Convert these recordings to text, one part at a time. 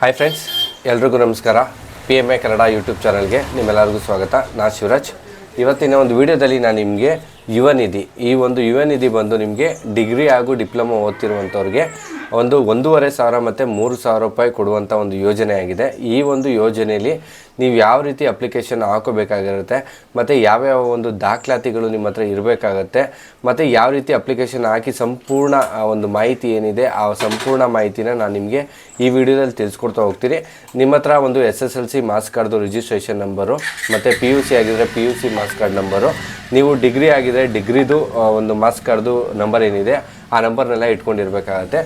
Hi friends ಎಲ್ರಿಗೂ ನಮಸ್ಕಾರ. P M A Kannada YouTube ಚಾನಲ್ಗೆ ನಿಮ್ಮೆಲ್ಲರಿಗೂ ಸ್ವಾಗತ. ನಾನು ಶಿವರಾಜ್. ಇವತ್ತಿನ ಒಂದು ವಿಡಿಯೋದಲ್ಲಿ ನಾನು ನಿಮಗೆ ಯುವ ನಿಧಿ ಈ ಒಂದು ಯುವ ನಿಧಿ ಬಂದು ನಿಮಗೆ ಡಿಗ್ರಿ ಹಾಗೂ ಡಿಪ್ಲೊಮಾ ಓದ್ತಿರುವಂಥವ್ರಿಗೆ ಒಂದು ಒಂದೂವರೆ ಸಾವಿರ ಮತ್ತು ಮೂರು ಸಾವಿರ ರೂಪಾಯಿ ಕೊಡುವಂಥ ಒಂದು ಯೋಜನೆ ಆಗಿದೆ ಈ ಒಂದು ಯೋಜನೆಯಲ್ಲಿ ನೀವು ಯಾವ ರೀತಿ ಅಪ್ಲಿಕೇಶನ್ ಹಾಕೋಬೇಕಾಗಿರುತ್ತೆ, ಮತ್ತು ಯಾವ್ಯಾವ ಒಂದು ದಾಖಲಾತಿಗಳು ನಿಮ್ಮ ಹತ್ರ ಇರಬೇಕಾಗತ್ತೆ, ಮತ್ತು ಯಾವ ರೀತಿ ಅಪ್ಲಿಕೇಶನ್ ಹಾಕಿ ಸಂಪೂರ್ಣ ಒಂದು ಮಾಹಿತಿ ಏನಿದೆ, ಆ ಸಂಪೂರ್ಣ ಮಾಹಿತಿನ ನಾನು ನಿಮಗೆ ಈ ವಿಡಿಯೋದಲ್ಲಿ ತಿಳಿಸ್ಕೊಡ್ತಾ ಹೋಗ್ತೀನಿ. ನಿಮ್ಮ ಹತ್ರ ಒಂದು S S L C marks ಕಾರ್ಡ್ದು ರಿಜಿಸ್ಟ್ರೇಷನ್ ನಂಬರು ಮತ್ತು ಪಿ ಯು ಸಿ ಆಗಿದ್ರೆ P U C marks card number ನೀವು ಡಿಗ್ರಿ ಆಗಿದರೆ ಡಿಗ್ರಿದು ಒಂದು ಮಾರ್ಕ್ಸ್ ಕಾರ್ಡ್ದು ನಂಬರ್ ಏನಿದೆ, ಆ ನಂಬರ್ನೆಲ್ಲ ಇಟ್ಕೊಂಡಿರ್ಬೇಕಾಗತ್ತೆ.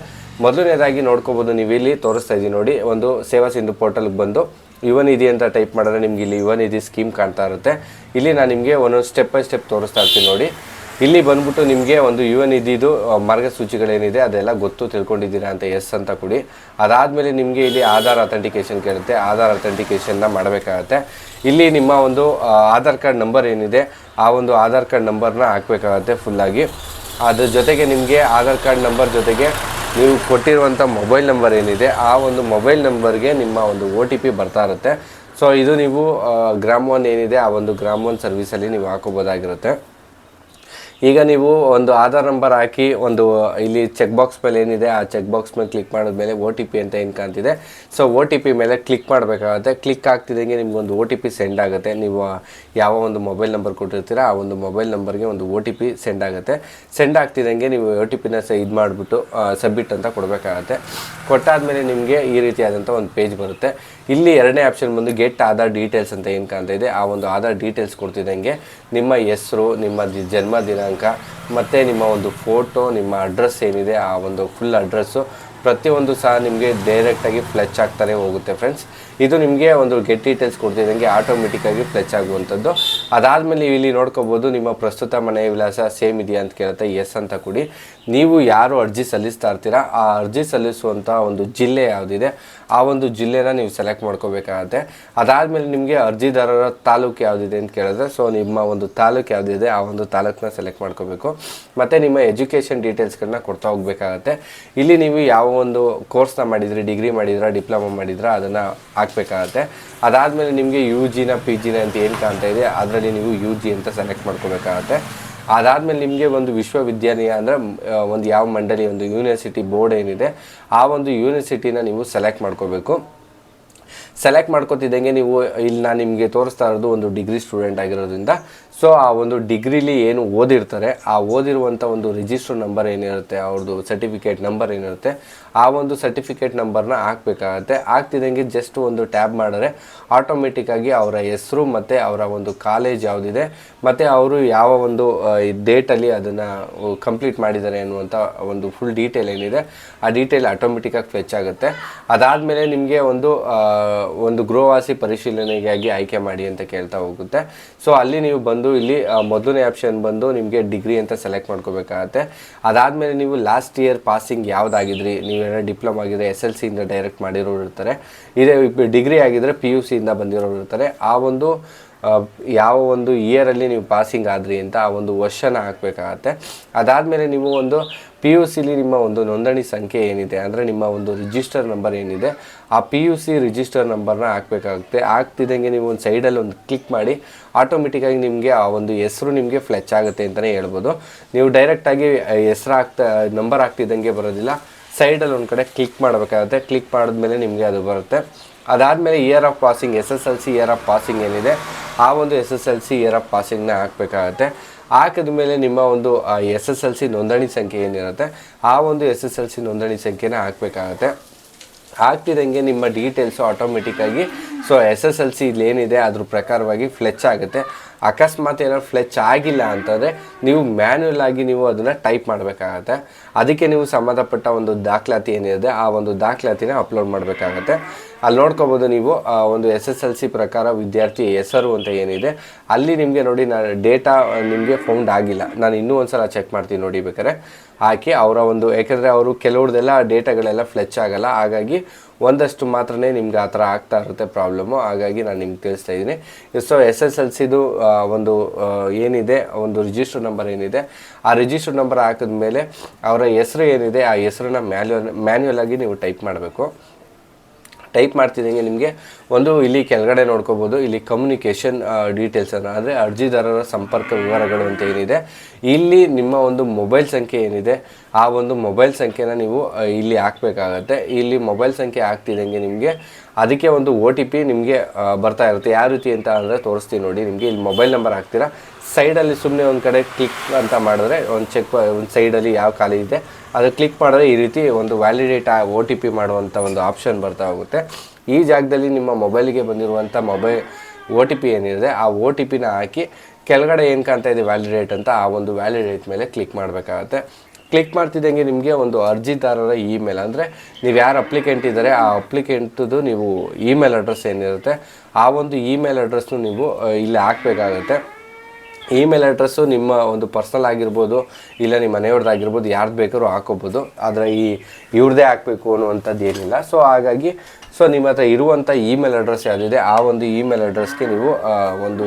ಮೊದಲನೇದಾಗಿ ನೋಡ್ಕೋಬೋದು ನೀವು ಇಲ್ಲಿ ತೋರಿಸ್ತಾ ಇದ್ದೀವಿ ನೋಡಿ, ಒಂದು ಸೇವಾ ಸಿಂಧು ಪೋರ್ಟಲ್ಗೆ ಬಂದು ಯುವ ನಿಧಿ ಅಂತ ಟೈಪ್ ಮಾಡಿದ್ರೆ ನಿಮ್ಗೆ ಇಲ್ಲಿ ಯುವ ನಿಧಿ ಸ್ಕೀಮ್ ಕಾಣ್ತಾ ಇರುತ್ತೆ. ಇಲ್ಲಿ ನಾನು ನಿಮಗೆ ಒಂದೊಂದು ಸ್ಟೆಪ್ ಬೈ ಸ್ಟೆಪ್ ತೋರಿಸ್ತಾ ಇರ್ತೀನಿ ನೋಡಿ. ಇಲ್ಲಿ ಬಂದ್ಬಿಟ್ಟು ನಿಮಗೆ ಒಂದು ಯುವ ನಿಧಿದು ಮಾರ್ಗಸೂಚಿಗಳೇನಿದೆ ಅದೆಲ್ಲ ಗೊತ್ತು ತಿಳ್ಕೊಂಡಿದ್ದೀರಾ ಅಂತ ಎಸ್ ಅಂತ ಕೊಡಿ. ಅದಾದಮೇಲೆ ನಿಮಗೆ ಇಲ್ಲಿ ಆಧಾರ್ ಅಥೆಂಟಿಕೇಶನ್ ಕೇಳುತ್ತೆ. ಆಧಾರ್ ಅಥೆಂಟಿಕೇಶನ್ನ ಮಾಡಬೇಕಾಗತ್ತೆ. ಇಲ್ಲಿ ನಿಮ್ಮ ಒಂದು ಆಧಾರ್ ಕಾರ್ಡ್ ನಂಬರ್ ಏನಿದೆ, ಆ ಒಂದು ಆಧಾರ್ ಕಾರ್ಡ್ ನಂಬರ್ನ ಹಾಕಬೇಕಾಗತ್ತೆ ಫುಲ್ಲಾಗಿ ಅದ್ರ ಜೊತೆಗೆ ನಿಮಗೆ ಆಧಾರ್ ಕಾರ್ಡ್ ನಂಬರ್ ಜೊತೆಗೆ ನೀವು ಕೊಟ್ಟಿರುವಂಥ ಮೊಬೈಲ್ ನಂಬರ್ ಏನಿದೆ, ಆ ಒಂದು ಮೊಬೈಲ್ ನಂಬರ್ಗೆ ನಿಮ್ಮ ಒಂದು ಒ ಟಿ ಪಿ ಬರ್ತಾ ಇರುತ್ತೆ. ಸೊ ಇದು ನೀವು ಗ್ರಾಮ ಒನ್ ಏನಿದೆ, ಆ ಒಂದು ಗ್ರಾಮ್ ಒನ್ ಸರ್ವಿಸಲ್ಲಿ ನೀವು ಹಾಕೋಬೋದಾಗಿರುತ್ತೆ ಈಗ ನೀವು ಒಂದು ಆಧಾರ್ ನಂಬರ್ ಹಾಕಿ ಒಂದು, ಇಲ್ಲಿ ಚೆಕ್ ಬಾಕ್ಸ್ ಮೇಲೆ ಏನಿದೆ, ಆ ಚೆಕ್ ಬಾಕ್ಸ್ ಮೇಲೆ ಕ್ಲಿಕ್ ಮಾಡಿದ್ಮೇಲೆ ಒ ಟಿ ಪಿ ಅಂತ ಏನು ಕಾಣ್ತಿದೆ. ಸೊ ಒ ಟಿ ಪಿ ಮೇಲೆ ಕ್ಲಿಕ್ ಮಾಡಬೇಕಾಗುತ್ತೆ. ಕ್ಲಿಕ್ ಆಗ್ತಿದ್ದಂಗೆ ನಿಮ್ಗೆ ಒಂದು ಒ ಟಿ ಪಿ ಸೆಂಡ್ ಆಗುತ್ತೆ. ನೀವು ಯಾವ ಒಂದು ಮೊಬೈಲ್ ನಂಬರ್ ಕೊಟ್ಟಿರ್ತೀರ, ಆ ಒಂದು ಮೊಬೈಲ್ ನಂಬರ್ಗೆ ಒಂದು ಒ ಟಿ ಪಿ ಸೆಂಡ್ ಆಗುತ್ತೆ. ಸೆಂಡ್ ಆಗ್ತಿದ್ದಂಗೆ ನೀವು ಒ ಟಿ ಪಿನ ಸ ಇದು ಮಾಡಿಬಿಟ್ಟು ಸಬ್ಮಿಟ್ ಅಂತ ಕೊಡಬೇಕಾಗತ್ತೆ. ಕೊಟ್ಟಾದ್ಮೇಲೆ ನಿಮಗೆ ಈ ರೀತಿಯಾದಂಥ ಒಂದು ಪೇಜ್ ಬರುತ್ತೆ. ಇಲ್ಲಿ ಎರಡನೇ ಆಪ್ಷನ್ ಬಂದು ಗೆಟ್ ಆಧಾರ್ ಡೀಟೇಲ್ಸ್ ಅಂತ ಏನು ಕಾಣ್ತಾ ಇದೆ. ಆ ಒಂದು ಆಧಾರ್ ಡೀಟೇಲ್ಸ್ ಕೊಡ್ತಿದ್ದಂಗೆ ನಿಮ್ಮ ಹೆಸರು, ನಿಮ್ಮ ಜನ್ಮದಿನ ಜನ್ಮ ದಿನಾಂಕ ಮತ್ತು ನಿಮ್ಮ ಒಂದು ಫೋಟೋ ನಿಮ್ಮ ಅಡ್ರೆಸ್ ಏನಿದೆ ಆ ಒಂದು ಫುಲ್ ಅಡ್ರೆಸ್ಸು ಪ್ರತಿಯೊಂದು ಸಹ ನಿಮಗೆ ಡೈರೆಕ್ಟಾಗಿ ಫ್ಲೆಚ್ ಆಗ್ತಾನೆ ಹೋಗುತ್ತೆ ಫ್ರೆಂಡ್ಸ್ ಇದು ನಿಮಗೆ ಒಂದು ಗೆಟ್ ಡೀಟೇಲ್ಸ್ ಕೊಡ್ತಿದ್ದಂಗೆ ಆಟೋಮೆಟಿಕ್ಕಾಗಿ ಫ್ಲೆಚ್ ಆಗುವಂಥದ್ದು. ಅದಾದಮೇಲೆ ಇಲ್ಲಿ ನೋಡ್ಕೋಬೋದು, ನಿಮ್ಮ ಪ್ರಸ್ತುತ ಮನೆ ವಿಳಾಸ ಸೇಮ್ ಇದೆಯಾ ಅಂತ ಕೇಳುತ್ತೆ ಎಸ್ ಅಂತ ಕೊಡಿ. ನೀವು ಯಾರು ಅರ್ಜಿ ಸಲ್ಲಿಸ್ತಾ ಇರ್ತೀರಾ, ಆ ಅರ್ಜಿ ಸಲ್ಲಿಸುವಂಥ ಒಂದು ಜಿಲ್ಲೆ ಯಾವುದಿದೆ, ಆ ಒಂದು ಜಿಲ್ಲೆನ ನೀವು ಸೆಲೆಕ್ಟ್ ಮಾಡ್ಕೋಬೇಕಾಗತ್ತೆ. ಅದಾದಮೇಲೆ ನಿಮಗೆ ಅರ್ಜಿದಾರರ ತಾಲೂಕು ಯಾವುದಿದೆ ಅಂತ ಕೇಳಿದ್ರೆ ಸೊ ನಿಮ್ಮ ಒಂದು ತಾಲೂಕು ಯಾವುದಿದೆ, ಆ ಒಂದು ತಾಲೂಕನ್ನ ಸೆಲೆಕ್ಟ್ ಮಾಡ್ಕೋಬೇಕು. ಮತ್ತು ನಿಮ್ಮ ಎಜುಕೇಷನ್ ಡೀಟೇಲ್ಸ್ಗಳನ್ನ ಕೊಡ್ತಾ ಹೋಗ್ಬೇಕಾಗತ್ತೆ. ಇಲ್ಲಿ ನೀವು ಯಾವ ಒಂದು ಕೋರ್ಸ್ನ ಮಾಡಿದರೆ, ಡಿಗ್ರಿ ಮಾಡಿದ್ರೆ, ಡಿಪ್ಲೊಮಾ ಮಾಡಿದ್ರೆ, ಅದನ್ನು ಹಾಕ್ಬೇಕಾಗತ್ತೆ. ಅದಾದಮೇಲೆ ನಿಮಗೆ ಯು ಜಿನ ಪಿ ಜಿನ ಅಂತ ಏನು ಕಾಣ್ತಾ ಇದೆ, ಅದರಲ್ಲಿ ನೀವು ಯು ಜಿ ಅಂತ ಸೆಲೆಕ್ಟ್ ಮಾಡ್ಕೋಬೇಕಾಗತ್ತೆ. ಅದಾದಮೇಲೆ ನಿಮಗೆ ಒಂದು ವಿಶ್ವವಿದ್ಯಾಲಯ ಅಂದರೆ ಒಂದು ಯಾವ ಮಂಡಳಿ, ಒಂದು ಯೂನಿವರ್ಸಿಟಿ ಬೋರ್ಡ್ ಏನಿದೆ, ಆ ಒಂದು ಯೂನಿವರ್ಸಿಟಿನ ನೀವು ಸೆಲೆಕ್ಟ್ ಮಾಡ್ಕೋಬೇಕು. ಸೆಲೆಕ್ಟ್ ಮಾಡ್ಕೊತಿದ್ದಂಗೆ ನೀವು ಇಲ್ಲಿ ನಾನು ನಿಮಗೆ ತೋರಿಸ್ತಾ ಇರೋದು ಒಂದು ಡಿಗ್ರಿ ಸ್ಟೂಡೆಂಟ್ ಆಗಿರೋದ್ರಿಂದ. ಸೊ ಆ ಒಂದು ಡಿಗ್ರಿಲಿ ಏನು ಓದಿರ್ತಾರೆ, ಆ ಓದಿರುವಂಥ ಒಂದು ರಿಜಿಸ್ಟರ್ ನಂಬರ್ ಏನಿರುತ್ತೆ ಅವ್ರದ್ದು ಸರ್ಟಿಫಿಕೇಟ್ ನಂಬರ್ ಏನಿರುತ್ತೆ ಆ ಒಂದು ಸರ್ಟಿಫಿಕೇಟ್ ನಂಬರ್ನ ಹಾಕ್ಬೇಕಾಗತ್ತೆ. ಹಾಕ್ತಿದ್ದಂಗೆ ಜಸ್ಟ್ ಒಂದು ಟ್ಯಾಬ್ ಮಾಡಿದ್ರೆ ಆಟೋಮೆಟಿಕ್ಕಾಗಿ ಅವರ ಹೆಸರು ಮತ್ತು ಅವರ ಒಂದು ಕಾಲೇಜ್ ಯಾವುದಿದೆ, ಮತ್ತು ಅವರು ಯಾವ ಒಂದು ಡೇಟಲ್ಲಿ ಅದನ್ನು ಕಂಪ್ಲೀಟ್ ಮಾಡಿದ್ದಾರೆ ಅನ್ನುವಂಥ ಒಂದು ಫುಲ್ ಡೀಟೇಲ್ ಏನಿದೆ, ಆ ಡೀಟೇಲ್ ಆಟೋಮೆಟಿಕ್ಕಾಗಿ ಫೆಚ್ ಆಗುತ್ತೆ. ಅದಾದಮೇಲೆ ನಿಮಗೆ ಒಂದು ಒಂದು ಗೃಹವಾಸಿ ಪರಿಶೀಲನೆಗಾಗಿ ಆಯ್ಕೆ ಮಾಡಿ ಅಂತ ಕೇಳ್ತಾ ಹೋಗುತ್ತೆ. ಸೊ ಅಲ್ಲಿ ನೀವು ಬಂದು ಇಲ್ಲಿ ಮೊದಲನೇ ಆಪ್ಷನ್ ಬಂದು ನಿಮಗೆ ಡಿಗ್ರಿ ಅಂತ ಸೆಲೆಕ್ಟ್ ಮಾಡ್ಕೋಬೇಕಾಗತ್ತೆ. ಅದಾದಮೇಲೆ ನೀವು ಲಾಸ್ಟ್ ಇಯರ್ ಪಾಸಿಂಗ್ ಯಾವುದಾಗಿದ್ರಿ? ನೀವೇನೋ ಡಿಪ್ಲೊಮಾ ಆಗಿದೆ ಎಸ್ ಎಲ್ ಸಿಯಿಂದ ಡೈರೆಕ್ಟ್ ಮಾಡಿರೋರು ಇರ್ತಾರೆ. ಇದೇ ಡಿಗ್ರಿ ಆಗಿದ್ರೆ ಪಿ ಯು ಸಿಯಿಂದ ಬಂದಿರೋರು ಇರ್ತಾರೆ. ಆ ಒಂದು ಯಾವ ಒಂದು ಇಯರಲ್ಲಿ ನೀವು ಪಾಸಿಂಗ್ ಆದ್ರಿ ಅಂತ ಆ ಒಂದು ವರ್ಷನ ಹಾಕಬೇಕಾಗತ್ತೆ. ಅದಾದಮೇಲೆ ನೀವು ಒಂದು ಪಿ ಯು ಸಿಲಿ ನಿಮ್ಮ ಒಂದು ನೋಂದಣಿ ಸಂಖ್ಯೆ ಏನಿದೆ, ಅಂದರೆ ನಿಮ್ಮ ಒಂದು ರಿಜಿಸ್ಟರ್ ನಂಬರ್ ಏನಿದೆ, ಆ ಪಿ ಯು ಸಿ ರಿಜಿಸ್ಟರ್ ನಂಬರ್ನ ಹಾಕಬೇಕಾಗುತ್ತೆ. ಹಾಕ್ತಿದ್ದಂಗೆ ನೀವು ಒಂದು ಸೈಡಲ್ಲಿ ಒಂದು ಕ್ಲಿಕ್ ಮಾಡಿ ಆಟೋಮೆಟಿಕ್ಕಾಗಿ ನಿಮಗೆ ಆ ಒಂದು ಹೆಸರು ನಿಮಗೆ ಫ್ಲೆಚ್ ಆಗುತ್ತೆ ಅಂತಲೇ ಹೇಳ್ಬೋದು. ನೀವು ಡೈರೆಕ್ಟಾಗಿ ಹೆಸರು ಹಾಕ್ತಾ ನಂಬರ್ ಹಾಕ್ತಿದ್ದಂಗೆ ಬರೋದಿಲ್ಲ. ಸೈಡಲ್ಲಿ ಒಂದು ಕಡೆ ಕ್ಲಿಕ್ ಮಾಡಬೇಕಾಗುತ್ತೆ. ಕ್ಲಿಕ್ ಮಾಡಿದ್ಮೇಲೆ ನಿಮಗೆ ಅದು ಬರುತ್ತೆ. ಅದಾದಮೇಲೆ year of passing S S L C year of passing ಏನಿದೆ, ಆ ಒಂದು S S L C year of ಪಾಸಿಂಗ್ನ ಹಾಕಬೇಕಾಗತ್ತೆ. ಹಾಕಿದ ಮೇಲೆ ನಿಮ್ಮ ಒಂದು ಎಸ್ ಎಸ್ ಎಲ್ ಸಿ ನೋಂದಣಿ ಸಂಖ್ಯೆ ಏನಿರುತ್ತೆ, ಆ ಒಂದು ಎಸ್ ಎಸ್ ಎಲ್ ಸಿ ನೋಂದಣಿ ಸಂಖ್ಯೆನ ಹಾಕಬೇಕಾಗತ್ತೆ. ಆಗ್ತಿದ್ದಂಗೆ ನಿಮ್ಮ ಡೀಟೇಲ್ಸು ಆಟೋಮೆಟಿಕ್ಕಾಗಿ so S S L C ಇಲ್ಲಿ ಏನಿದೆ ಅದ್ರ ಪ್ರಕಾರವಾಗಿ ಫ್ಲೆಚ್ ಆಗುತ್ತೆ. ಅಕಸ್ಮಾತ್ ಏನಾದ್ರು ಫ್ಲೆಚ್ ಆಗಿಲ್ಲ ಅಂತಂದರೆ ನೀವು ಮ್ಯಾನ್ಯಲ್ ಆಗಿ ನೀವು ಅದನ್ನು ಟೈಪ್ ಮಾಡಬೇಕಾಗತ್ತೆ. ಅದಕ್ಕೆ ನೀವು ಸಂಬಂಧಪಟ್ಟ ಒಂದು ದಾಖಲಾತಿ ಏನಿದೆ, ಆ ಒಂದು ದಾಖಲಾತಿನ ಅಪ್ಲೋಡ್ ಮಾಡಬೇಕಾಗತ್ತೆ. ಅಲ್ಲಿ ನೋಡ್ಕೋಬೋದು ನೀವು ಒಂದು ಎಸ್ ಎಸ್ ಎಲ್ ಸಿ ಪ್ರಕಾರ ವಿದ್ಯಾರ್ಥಿ ಹೆಸರು ಅಂತ ಏನಿದೆ. ಅಲ್ಲಿ ನಿಮಗೆ ನೋಡಿ ನಾನು ಡೇಟಾ ನಿಮಗೆ ಫೌಂಡ್ ಆಗಿಲ್ಲ. ನಾನು ಇನ್ನೂ ಒಂದ್ಸಲ ಚೆಕ್ ಮಾಡ್ತೀನಿ ನೋಡಿ ಬೇಕಾದ್ರೆ. ಹಾಕಿ ಅವರ ಒಂದು, ಯಾಕೆಂದರೆ ಅವರು ಕೆಲವ್ರದ್ದೆಲ್ಲ ಡೇಟಾಗಳೆಲ್ಲ ಫ್ಲೆಚ್ ಆಗಲ್ಲ. ಹಾಗಾಗಿ ಒಂದಷ್ಟು ಮಾತ್ರ ನಿಮ್ಗೆ ಆ ಥರ ಆಗ್ತಾ ಇರುತ್ತೆ ಪ್ರಾಬ್ಲಮ್ಮು. ಹಾಗಾಗಿ ನಾನು ನಿಮ್ಗೆ ತಿಳಿಸ್ತಾ ಇದ್ದೀನಿ. ಸೊ ಎಸ್ ಎಸ್ ಎಲ್ ಸಿದು ಒಂದು ಏನಿದೆ, ಒಂದು ರಿಜಿಸ್ಟರ್ ನಂಬರ್ ಏನಿದೆ, ಆ ರಿಜಿಸ್ಟರ್ ನಂಬರ್ ಹಾಕಿದ ಮೇಲೆ ಅವರ ಹೆಸರು ಏನಿದೆ, ಆ ಹೆಸರನ್ನ ಮ್ಯಾನ್ಯುವಲ್ ಮ್ಯಾನ್ಯುವಲ್ ಆಗಿ ನೀವು ಟೈಪ್ ಮಾಡಬೇಕು. ಟೈಪ್ ಮಾಡ್ತಿದ್ದಂಗೆ ನಿಮಗೆ ಒಂದು ಇಲ್ಲಿ ಕೆಳಗಡೆ ನೋಡ್ಕೋಬೋದು. ಇಲ್ಲಿ ಕಮ್ಯುನಿಕೇಷನ್ ಡೀಟೇಲ್ಸ್ ಅನ್ನು. ಅಂದರೆ ಅರ್ಜಿದಾರರ ಸಂಪರ್ಕ ವಿವರಗಳು ಅಂತ ಏನಿದೆ. ಇಲ್ಲಿ ನಿಮ್ಮ ಒಂದು ಮೊಬೈಲ್ ಸಂಖ್ಯೆ ಏನಿದೆ, ಆ ಒಂದು ಮೊಬೈಲ್ ಸಂಖ್ಯೆನ ನೀವು ಇಲ್ಲಿ ಹಾಕಬೇಕಾಗತ್ತೆ. ಇಲ್ಲಿ ಮೊಬೈಲ್ ಸಂಖ್ಯೆ ಹಾಕ್ತಿದ್ದಂಗೆ ನಿಮಗೆ ಅದಕ್ಕೆ ಒಂದು ಒ ಟಿ ಪಿ ನಿಮಗೆ ಬರ್ತಾ ಇರುತ್ತೆ. ಯಾವ ರೀತಿ ಅಂತ ಅಂದರೆ ತೋರಿಸ್ತೀನಿ ನೋಡಿ. ನಿಮಗೆ ಇಲ್ಲಿ ಮೊಬೈಲ್ ನಂಬರ್ ಹಾಕ್ತೀರಾ? ಸೈಡಲ್ಲಿ ಸುಮ್ಮನೆ ಒಂದು ಕಡೆ ಕ್ಲಿಕ್ ಅಂತ ಮಾಡಿದ್ರೆ ಒಂದು ಚೆಕ್ ಒಂದು ಸೈಡಲ್ಲಿ ಯಾವ ಖಾಲಿ ಇದೆ ಅದು ಕ್ಲಿಕ್ ಮಾಡಿದ್ರೆ ಈ ರೀತಿ ಒಂದು ವ್ಯಾಲಿಡೇಟ್ ಒ ಟಿ ಪಿ ಮಾಡುವಂಥ ಒಂದು ಆಪ್ಷನ್ ಬರ್ತಾ ಹೋಗುತ್ತೆ. ಈ ಜಾಗದಲ್ಲಿ ನಿಮ್ಮ ಮೊಬೈಲಿಗೆ ಬಂದಿರುವಂಥ ಮೊಬೈಲ್ ಒ ಟಿ ಪಿ ಏನಿದೆ ಆ ಒ ಟಿ ಪಿನ ಹಾಕಿ ಕೆಳಗಡೆ ಏನು ಕಾಣ್ತಾ ಇದೆ ವ್ಯಾಲಿಡೇಟ್ ಅಂತ ಆ ಒಂದು ವ್ಯಾಲಿಡೇಟ್ ಮೇಲೆ ಕ್ಲಿಕ್ ಮಾಡಬೇಕಾಗತ್ತೆ. ಕ್ಲಿಕ್ ಮಾಡ್ತಿದ್ದಂಗೆ ನಿಮಗೆ ಒಂದು ಅರ್ಜಿದಾರರ ಇಮೇಲ್ ಅಂದರೆ ನೀವು ಯಾರು ಅಪ್ಲಿಕೆಂಟ್ ಇದ್ದಾರೆ ಆ ಅಪ್ಲಿಕೆಂಟ್ದು ನೀವು ಇಮೇಲ್ ಅಡ್ರೆಸ್ ಏನಿರುತ್ತೆ ಆ ಒಂದು ಇಮೇಲ್ ಅಡ್ರೆಸ್ನು ನೀವು ಆ, ಇಲ್ಲಿ ಹಾಕಬೇಕಾಗತ್ತೆ. ಇಮೇಲ್ ಅಡ್ರೆಸ್ಸು ನಿಮ್ಮ ಒಂದು ಪರ್ಸನಲ್ ಆಗಿರ್ಬೋದು, ಇಲ್ಲ ನಿಮ್ಮ ಮನೆಯವ್ರದ್ದಾಗಿರ್ಬೋದು ಯಾರ್ದು ಬೇಕಾದ್ರೂ ಹಾಕೋಬೋದು. ಆದರೆ ಈ ಇವ್ರದ್ದೇ ಹಾಕಬೇಕು ಅನ್ನುವಂಥದ್ದು ಏನಿಲ್ಲ. ಸೊ ಹಾಗಾಗಿ ಸೊ ನಿಮ್ಮ ಹತ್ರ ಇರುವಂಥ ಇಮೇಲ್ ಅಡ್ರೆಸ್ ಯಾವುದಿದೆ, ಆ ಒಂದು ಇಮೇಲ್ ಅಡ್ರೆಸ್ಗೆ ನೀವು ಒಂದು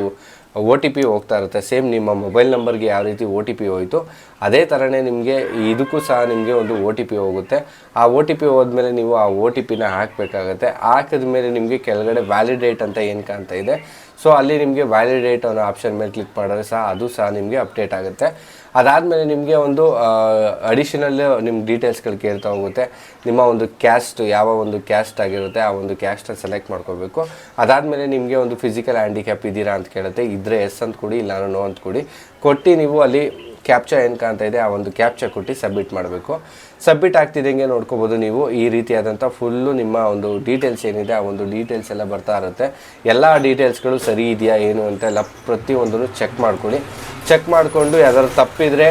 ಒ ಟಿ ಪಿ ಹೋಗ್ತಾ ಇರುತ್ತೆ. ಸೇಮ್ ನಿಮ್ಮ ಮೊಬೈಲ್ ನಂಬರ್ಗೆ ಯಾವ ರೀತಿ ಒ ಟಿ ಪಿ ಹೋಯಿತು ಅದೇ ಥರನೇ ನಿಮಗೆ ಇದಕ್ಕೂ ಸಹ ನಿಮಗೆ ಒಂದು ಒ ಟಿ ಪಿ ಹೋಗುತ್ತೆ. ಆ ಒ ಟಿ ಪಿ ಹೋದ್ಮೇಲೆ ನೀವು ಆ ಒ ಟಿ ಪಿನ ಹಾಕಬೇಕಾಗತ್ತೆ. ಹಾಕಿದ ಮೇಲೆ ನಿಮಗೆ ಕೆಳಗಡೆ ವ್ಯಾಲಿಡೇಟ್ ಅಂತ ಏನು ಕಾಣ್ತಾ ಇದೆ. ಸೊ ಅಲ್ಲಿ ನಿಮಗೆ ವ್ಯಾಲಿಡೇಟ್ ಅನ್ನೋ ಆಪ್ಷನ್ ಮೇಲೆ ಕ್ಲಿಕ್ ಮಾಡಿದ್ರೆ ಸಹ ಅದು ಸಹ ನಿಮಗೆ ಅಪ್ಡೇಟ್ ಆಗುತ್ತೆ. ಅದಾದಮೇಲೆ ನಿಮಗೆ ಒಂದು ಅಡಿಷನಲ್ ನಿಮ್ಮ ಡೀಟೇಲ್ಸ್ಗಳು ಕೇಳ್ತಾ ಹೋಗುತ್ತೆ. ನಿಮ್ಮ ಒಂದು ಕ್ಯಾಸ್ಟ್ ಯಾವ ಒಂದು ಕ್ಯಾಸ್ಟ್ ಆಗಿರುತ್ತೆ, ಆ ಒಂದು ಕ್ಯಾಸ್ಟನ್ನು ಸೆಲೆಕ್ಟ್ ಮಾಡ್ಕೋಬೇಕು. ಅದಾದಮೇಲೆ ನಿಮಗೆ ಒಂದು ಫಿಸಿಕಲ್ ಹ್ಯಾಂಡಿಕ್ಯಾಪ್ ಇದ್ದೀರಾ ಅಂತ ಕೇಳುತ್ತೆ. ಇದ್ದರೆ ಎಸ್ ಅಂತ ಕೊಡಿ ಇಲ್ಲ ನೋ ಅಂತ ಕೊಡಿ ಕೊಟ್ಟು ನೀವು ಅಲ್ಲಿ ಕ್ಯಾಪ್ಚಾ ಏನು ಕಾಣ್ತಾ ಇದೆ, ಆ ಒಂದು ಕ್ಯಾಪ್ಚಾ ಕೊಟ್ಟು ಸಬ್ಮಿಟ್ ಮಾಡಬೇಕು. ಸಬ್ಮಿಟ್ ಆಗ್ತಿದ್ದಂಗೆ ನೋಡ್ಕೋಬೋದು ನೀವು. ಈ ರೀತಿಯಾದಂಥ ಫುಲ್ಲು ನಿಮ್ಮ ಒಂದು ಡೀಟೇಲ್ಸ್ ಏನಿದೆ, ಆ ಒಂದು ಡೀಟೇಲ್ಸ್ ಎಲ್ಲ ಬರ್ತಾ ಇರುತ್ತೆ. ಎಲ್ಲ ಡೀಟೇಲ್ಸ್ಗಳು ಸರಿ ಇದೆಯಾ, ಏನು ಅಂತ ಎಲ್ಲ ಪ್ರತಿಯೊಂದನ್ನು ಚೆಕ್ ಮಾಡ್ಕೊಳ್ಳಿ. ಚೆಕ್ ಮಾಡಿಕೊಂಡು ಯಾವ್ದಾದ್ರು ತಪ್ಪಿದರೆ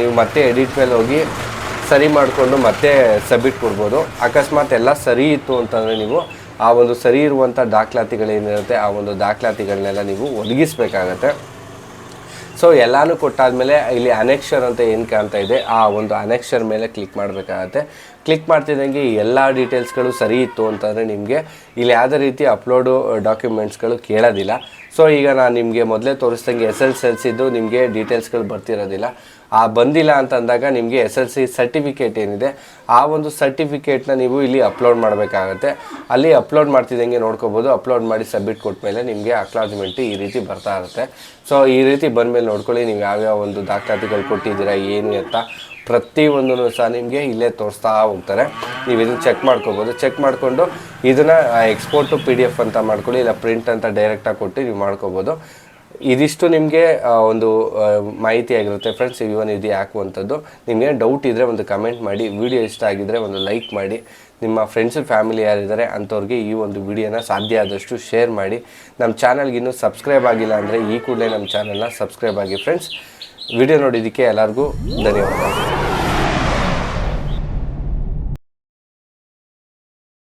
ನೀವು ಮತ್ತೆ ಎಡಿಟ್ ಮೇಲೆ ಹೋಗಿ ಸರಿ ಮಾಡಿಕೊಂಡು ಮತ್ತೆ ಸಬ್ಮಿಟ್ ಕೊಡ್ಬೋದು. ಅಕಸ್ಮಾತ್ ಎಲ್ಲ ಸರಿ ಇತ್ತು ಅಂತಂದರೆ ನೀವು ಆ ಒಂದು ಸರಿ ಇರುವಂಥ ದಾಖಲಾತಿಗಳೇನಿರುತ್ತೆ, ಆ ಒಂದು ದಾಖಲಾತಿಗಳನ್ನೆಲ್ಲ ನೀವು ಒದಗಿಸ್ಬೇಕಾಗತ್ತೆ. ಸೊ ಎಲ್ಲಾನು ಕೊಟ್ಟಾದ್ಮೇಲೆ ಇಲ್ಲಿ ಅನೆಕ್ಷರ್ ಅಂತ ಏನು ಕಾಣ್ತಾ ಇದೆ? ಆ ಒಂದು ಅನೆಕ್ಷರ್ ಮೇಲೆ ಕ್ಲಿಕ್ ಮಾಡಬೇಕಾಗತ್ತೆ. ಕ್ಲಿಕ್ ಮಾಡ್ತಿದ್ದಂಗೆ ಎಲ್ಲ ಡೀಟೇಲ್ಸ್ಗಳು ಸರಿ ಇತ್ತು ಅಂತಂದರೆ ನಿಮಗೆ ಇಲ್ಲಿ ಯಾವುದೇ ರೀತಿ ಅಪ್ಲೋಡು ಡಾಕ್ಯುಮೆಂಟ್ಸ್ಗಳು ಕೇಳೋದಿಲ್ಲ. ಸೊ ಈಗ ನಾನು ನಿಮಗೆ ಮೊದಲೇ ತೋರಿಸ್ದಂಗೆ ಎಸ್ ಎಲ್ ಎಲ್ಸಿದ್ದು ನಿಮಗೆ ಡೀಟೇಲ್ಸ್ಗಳು ಬರ್ತಿರೋದಿಲ್ಲ. ಆ ಬಂದಿಲ್ಲ ಅಂತ ಅಂದಾಗ ನಿಮಗೆ ಎಸ್ ಎಲ್ ಸಿ ಸರ್ಟಿಫಿಕೇಟ್ ಏನಿದೆ, ಆ ಒಂದು ಸರ್ಟಿಫಿಕೇಟ್ನ ನೀವು ಇಲ್ಲಿ ಅಪ್ಲೋಡ್ ಮಾಡಬೇಕಾಗತ್ತೆ. ಅಲ್ಲಿ ಅಪ್ಲೋಡ್ ಮಾಡ್ತಿದ್ದಂಗೆ ನೋಡ್ಕೋಬೋದು. ಅಪ್ಲೋಡ್ ಮಾಡಿ ಸಬ್ಮಿಟ್ ಕೊಟ್ಮೇಲೆ ನಿಮಗೆ ಅಕ್ಲಾಜ್ಮೆಂಟ್ ಈ ರೀತಿ ಬರ್ತಾ ಇರುತ್ತೆ. ಸೊ ಈ ರೀತಿ ಬಂದಮೇಲೆ ನೋಡ್ಕೊಳ್ಳಿ, ನೀವು ಯಾವ್ಯಾವ ಒಂದು ದಾಖಲಾತಿಗಳು ಕೊಟ್ಟಿದ್ದೀರಾ, ಏನು ಎತ್ತ ಪ್ರತಿಯೊಂದೂ ಸಹ ನಿಮಗೆ ಇಲ್ಲೇ ತೋರಿಸ್ತಾ ಹೋಗ್ತಾರೆ. ನೀವು ಇದನ್ನು ಚೆಕ್ ಮಾಡ್ಕೋಬೋದು. ಚೆಕ್ ಮಾಡಿಕೊಂಡು ಇದನ್ನು export to P D F ಅಂತ ಮಾಡ್ಕೊಳ್ಳಿ, ಇಲ್ಲ ಪ್ರಿಂಟ್ ಅಂತ ಡೈರೆಕ್ಟಾಗಿ ಕೊಟ್ಟು ನೀವು ಮಾಡ್ಕೋಬೋದು. ಇದಿಷ್ಟು ನಿಮಗೆ ಒಂದು ಮಾಹಿತಿ ಆಗಿರುತ್ತೆ. ಫ್ರೆಂಡ್ಸ್ ಇವನ್ ಇದು ಹಾಕುವಂಥದ್ದು, ನಿಮಗೆ ಡೌಟ್ ಇದ್ದರೆ ಒಂದು ಕಮೆಂಟ್ ಮಾಡಿ ವಿಡಿಯೋ ಇಷ್ಟ ಆಗಿದ್ದರೆ ಒಂದು ಲೈಕ್ ಮಾಡಿ. ನಿಮ್ಮ ಫ್ರೆಂಡ್ಸ್ ಫ್ಯಾಮಿಲಿ ಯಾರಿದ್ದಾರೆ, ಅಂಥವ್ರಿಗೆ ಈ ಒಂದು ವಿಡಿಯೋನ ಸಾಧ್ಯ ಆದಷ್ಟು ಶೇರ್ ಮಾಡಿ. ನಮ್ಮ ಚಾನಲ್ಗೆ ಇನ್ನೂ ಸಬ್ಸ್ಕ್ರೈಬ್ ಆಗಿಲ್ಲ ಅಂದರೆ ಈ ಕೂಡಲೇ ನಮ್ಮ ಚಾನಲ್ನ ಸಬ್ಸ್ಕ್ರೈಬ್ ಆಗಿ. ಫ್ರೆಂಡ್ಸ್ ವಿಡಿಯೋ ನೋಡಿದ್ದಕ್ಕೆ ಎಲ್ಲರಿಗೂ ಧನ್ಯವಾದ